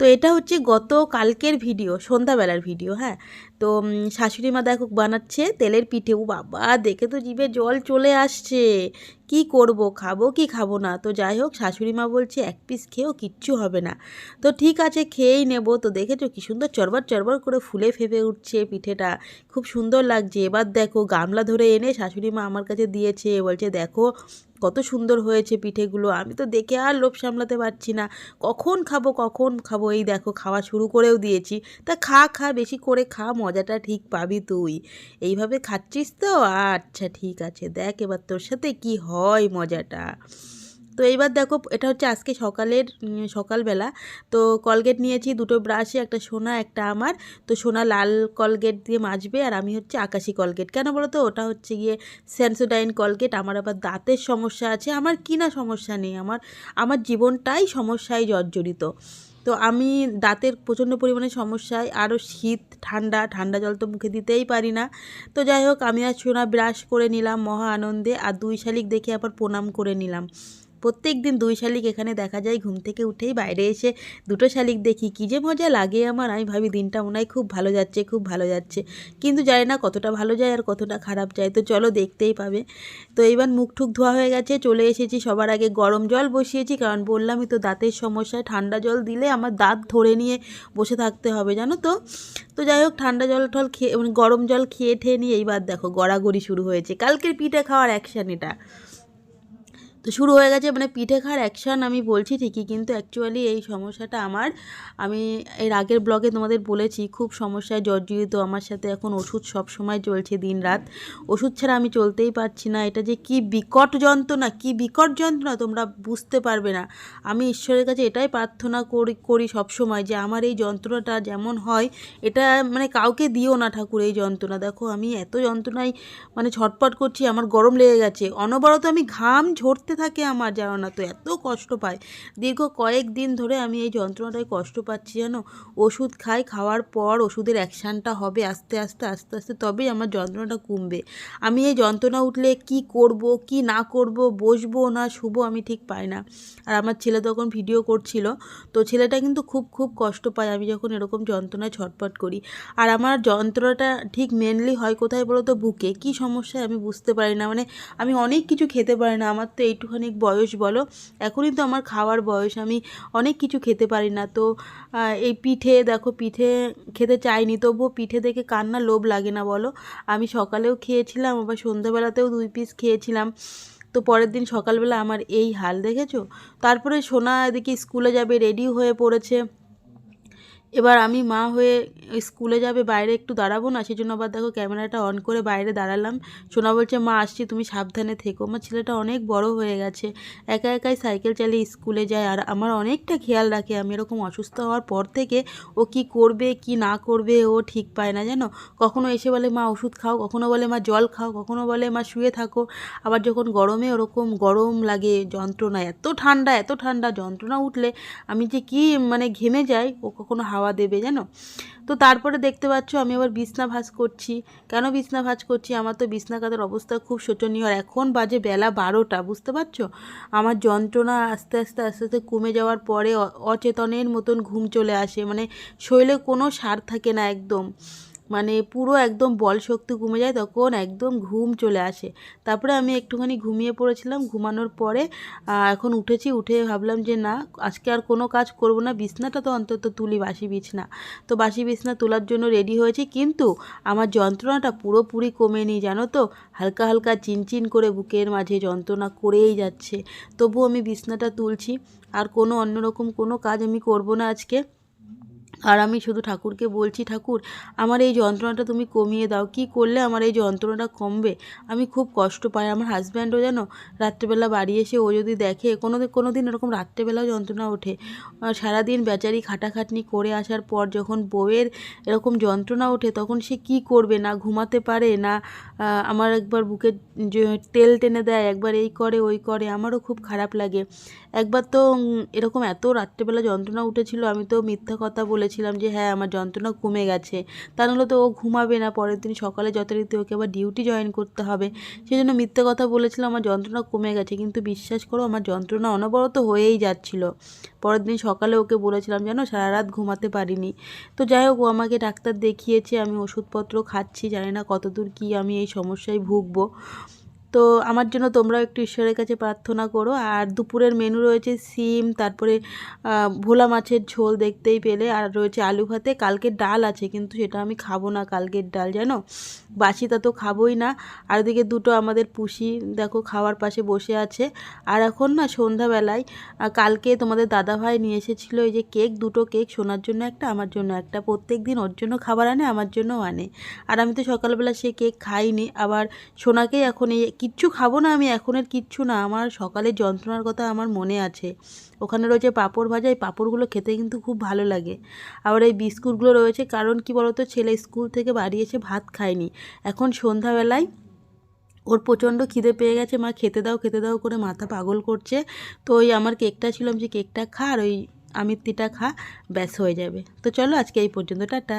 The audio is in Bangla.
তো এটা হচ্ছে গত কালকের ভিডিও, সন্ধ্যাবেলার ভিডিও হ্যাঁ। তো শাশুড়ি মা দেখো বানাচ্ছে তেলের পিঠে ও বাবা, দেখে তো জিভে জল চলে আসছে। কি করব, খাব কি খাব না? তো যাই হোক, শাশুড়ি মা বলছে, এক পিস খেয়েও কিচ্ছু হবে না। তো ঠিক আছে, খেয়েই নেব। তো দেখেছ কি সুন্দর চরবার চরবার করে ফুলে ফেপে উঠছে পিঠেটা। খুব সুন্দর লাগছে। এবার দেখো, গামলা ধরে এনে শাশুড়ি মা আমার কাছে দিয়েছে। বলছে, দেখো, কত সুন্দর হয়েছে পিঠেগুলো। আমি তো দেখে আর লোভ সামলাতে পারছি না। কখন খাব কখন খাব? এই দেখো, খাওয়া শুরু করেও দিয়েছি। তা খা খা, বেশি করে খা, মজাটা ঠিক পাবি তুই। এইভাবে খাচ্ছিস তো? আচ্ছা ঠিক আছে। দেখ এবার তোর সাথে কি হয়। মজাটা। তো এইবার দেখো, এটা হচ্ছে আজকে সকালের সকালবেলা। তো কলগেট নিয়েছি, দুটো ব্রাশে, একটা সোনা, একটা আমার। তো সোনা লাল কলগেট দিয়ে মাজবে আর আমি হচ্ছে আকাশি কলগেট। কেন বলো তো ওটা হচ্ছে গিয়ে সেন্সোডাইন কলগেট। আমার আবার দাঁতের সমস্যা আছে। আমার কি না সমস্যা নেই? আমার আমার জীবনটাই সমস্যায় জর্জরিত। তো আমি দাঁতের প্রচণ্ড পরিমাণে সমস্যায় আরও শীত, ঠান্ডা ঠান্ডা জল তো মুখে দিতেই পারি না। তো যাই হোক, আমি আর সোনা ব্রাশ করে নিলাম মহা আনন্দে আর দুই শালিক দেখে আবার প্রণাম করে নিলাম। প্রত্যেক দিন দুই শালিক এখানে দেখা যায়, ঘুম থেকে উঠেই বাইরে এসে দুটো শালিক দেখি, কী যে মজা লাগে আমার। আমি ভাবি দিনটা মনে হয় খুব ভালো যাচ্ছে, খুব ভালো যাচ্ছে। কিন্তু জানি না কতটা ভালো যায় আর কতটা খারাপ যায়। তো চলো দেখতেই পাবে। তো এইবার মুখ টুক ধোয়া হয়ে গেছে, চলে এসেছি সবার আগে গরম জল বসিয়েছি, কারণ বললামই তো দাঁতের সমস্যায় ঠান্ডা জল দিলে আমার দাঁত ধরে নিয়ে বসে থাকতে হবে, জানো তো? তো যাই হোক, ঠান্ডা জল টল খেয়ে মানে গরম জল খেয়ে ঠেয়ে নিয়ে এইবার দেখো গড়াগড়ি শুরু হয়েছে। কালকের পিঠে খাওয়ার অ্যাকশান এটা। শুরু হয়ে গেছে মানে পিঠে খাওয়ার অ্যাকশান আমি বলছি ঠিকই, কিন্তু অ্যাকচুয়ালি এই সমস্যাটা আমার। আমি এর আগের ব্লগে তোমাদের বলেছি, খুব সমস্যায় জর্জরিত, আমার সাথে এখন ওষুধ সব সময় চলছে দিন রাত ওষুধ ছাড়া আমি চলতেই পারছি না, এটা যে কি বিকট যন্ত্রণা, কি বিকট যন্ত্রণা, তোমরা বুঝতে পারবে না। আমি ঈশ্বরের কাছে এটাই প্রার্থনা করি করি সবসময় যে আমার এই যন্ত্রণাটা যেমন হয়, এটা মানে কাউকে দিও না ঠাকুর এই যন্ত্রণা। দেখো, আমি এত যন্ত্রণায় মানে ছটপট করছি, আমার গরম লেগে গেছে। অনবরত আমি ঘাম ঝরতে থাকে আমার জানো না, তো এত কষ্ট পায়। দীর্ঘ কয়েক দিন ধরে আমি এই যন্ত্রণাটায় কষ্ট পাচ্ছি, জানো? ওষুধ খাই, খাওয়ার পর ওষুধের অ্যাকশানটা হবে আস্তে আস্তে আস্তে আস্তে, তবেই আমার যন্ত্রণাটা কমবে। আমি এই যন্ত্রণা উঠলে কি করব, কি না করব, বসবো না, শুবো আমি ঠিক পাই না। আর আমার ছেলে তখন ভিডিও করছিল, তো ছেলেটা কিন্তু খুব খুব কষ্ট পায় আমি যখন এরকম যন্ত্রণায় ছটপট করি। আর আমার যন্ত্রণাটা ঠিক মেনলি হয় কোথায় বলো তো, বুকে। কি সমস্যায় আমি বুঝতে পারি না মানে আমি অনেক কিছু খেতে পারি না, আমার তো এইটুখানি বয়স বলো। এখনই তো আমার খাওয়ার বয়স, আমি অনেক কিছু খেতে পারি না। তো এই পিঠে দেখো, পিঠে খেতে চাইনি, তবুও পিঠে দেখে কান্না লোভ লাগে না বলো। আমি সকালেও খেয়েছিলাম, আবার সন্ধ্যাবেলাতেও দুই পিস খেয়েছিলাম। তো পরের দিন সকালবেলা আমার এই হাল দেখেছ? তারপরে সোনা এদিকে স্কুলে যাবে রেডি হয়ে পড়েছে। এবার আমি মা হয়ে স্কুলে যাবে, বাইরে একটু দাঁড়াবো না, সেজন্য আবার দেখো ক্যামেরাটা অন করে বাইরে দাঁড়ালাম। সোনা বলছে, মা, আসছি, তুমি সাবধানে থেকো। আমার ছেলেটা অনেক বড় হয়ে গেছে। একা একাই সাইকেল চালিয়ে স্কুলে যায় আর আমার অনেকটা খেয়াল রাখে আমি এরকম অসুস্থ হওয়ার পর থেকে, ও কি করবে, কি না করবে, ও ঠিক পায় না, জানো? কখনো এসে বলে, মা, ওষুধ খাও। কখনো বলে, মা, জল খাও। কখনো বলে, মা, শুয়ে থাকো। আবার যখন গরমে ওরকম গরম লাগে, যন্ত্রণা, এত ঠান্ডা এত ঠান্ডা যন্ত্রণা উঠলে আমি যে কি মানে ঘেমে যাই, ও কখনো হাওয়া দেবে, জানো? তো তারপরে দেখতে পাচ্ছ আমি আবার বিছনা ভাজ করছি। কেন বিছনা ভাজ করছি? আমার তো বিছনা কাদের অবস্থা খুব শোচনীয়। আর এখন বাজে বেলা বারোটা, বুঝতে পারছ? আমার যন্ত্রণা আস্তে আস্তে আস্তে আস্তে কমে যাওয়ার পরে অচেতনের মতন ঘুম চলে আসে। মানে শরীরে কোনো সার থাকে না একদম। মানে পুরো একদম বল শক্তি কমে যায় তখন একদম ঘুম চলে আসে। তারপরে আমি একটুখানি ঘুমিয়ে পড়েছিলাম। ঘুমানোর পরে এখন উঠেছি, উঠে ভাবলাম যে না, আজকে আর কোনো কাজ করব না। বিছনাটা তো অন্তত তুলি, বাসি বিছনা। তো বাসি বিছনা তোলার জন্য রেডি হয়েছি। কিন্তু আমার যন্ত্রণাটা পুরোপুরি কমেনি, জানো তো? হালকা হালকা চিনচিন করে বুকের মাঝে যন্ত্রণা করেই যাচ্ছে। তবু আমি বিছনাটা তুলছি। আর কোনো অন্যরকম কোনো কাজ আমি করব না আজকে। আর আমি শুধু ঠাকুরকে বলছি, ঠাকুর, আমার এই যন্ত্রণাটা তুমি কমিয়ে দাও। কি করলে আমার এই যন্ত্রণাটা কমবে? আমি খুব কষ্ট পাই। আমার হাজব্যান্ডও যেন রাত্রেবেলা বাড়ি এসে ও যদি দেখে, কোনো কোনো দিন এরকম রাত্রেবেলাও যন্ত্রণা ওঠে। সারাদিন বেচারি খাটাখাটনি করে আসার পর যখন বউয়ের এরকম যন্ত্রণা ওঠে, তখন সে কি করবে? না ঘুমাতে পারে, না আমার একবার বুকে তেল টেনে দেয়, একবার এই করে, ওই করে। আমারও খুব খারাপ লাগে। একবার তো এরকম এত রাত্রেবেলা যন্ত্রণা উঠেছিল, আমি তো মিথ্যা কথা বলেছি বলেছিলাম যে হ্যাঁ আমার যন্ত্রণা কমে গেছে। তা নাহলে তো ও ঘুমাবে না, পরের দিন সকালে যথারীতি ওকে আবার ডিউটি জয়েন করতে হবে। সেই জন্য মিথ্যে কথা বলেছিলাম আমার যন্ত্রণা কমে গেছে। কিন্তু বিশ্বাস করো, আমার যন্ত্রণা অনবরত হয়েই যাচ্ছিল। পরের দিন সকালে ওকে বলেছিলাম জানো সারা রাত ঘুমাতে পারিনি। তো যাই হোক, ও আমাকে ডাক্তার দেখিয়েছে, আমি ওষুধপত্র খাচ্ছি, জানি না কতদূর কি আমি এই সমস্যায় ভুগবো। তো আমার জন্য তোমরাও একটু ঈশ্বরের কাছে প্রার্থনা করো। আর দুপুরের মেনু রয়েছে সিম, তারপরে ভোলা মাছের ঝোল দেখতেই পেলে। আর রয়েছে আলু ভাতে কালকের ডাল আছে, কিন্তু সেটা আমি খাব না কালকের ডাল, জানো? বাসিটা তো খাবোই না। আর ওদিকে দুটো আমাদের পুষি, দেখো, খাওয়ার পাশে বসে আছে। আর এখন না সন্ধ্যাবেলায় কালকে তোমাদের দাদাভাই নিয়ে এসেছিল এই যে কেক, দুটো কেক, সোনার জন্য একটা, আমার জন্য একটা। প্রত্যেক দিন ওর জন্য খাবার আনে, আমার জন্যও আনে। আর আমি তো সকালবেলা সে কেক খাইনি, আবার সোনাকেই এখন এই কিচ্ছু খাব না, আমি এখনের কিচ্ছু না। আমার সকালের যন্ত্রণার কথা আমার মনে আছে। ওখানে রয়েছে পাঁপড় ভাজা, এই পাঁপড়গুলো খেতে কিন্তু খুব ভালো লাগে। আবার এই বিস্কুটগুলো রয়েছে, কারণ কি বলতো, ছেলে স্কুল থেকে বাড়ি এসে ভাত খায়নি। এখন সন্ধ্যাবেলায় ওর প্রচণ্ড খিদে পেয়ে গেছে, মা খেতে দাও খেতে দাও করে মাথা পাগল করছে। তো ওই আমার কেকটা ছিলাম যে কেকটা খা আর ওই আমিত্তিটা খা, ব্যাস হয়ে যাবে। তো চলো আজকে এই পর্যন্ত, টাটা।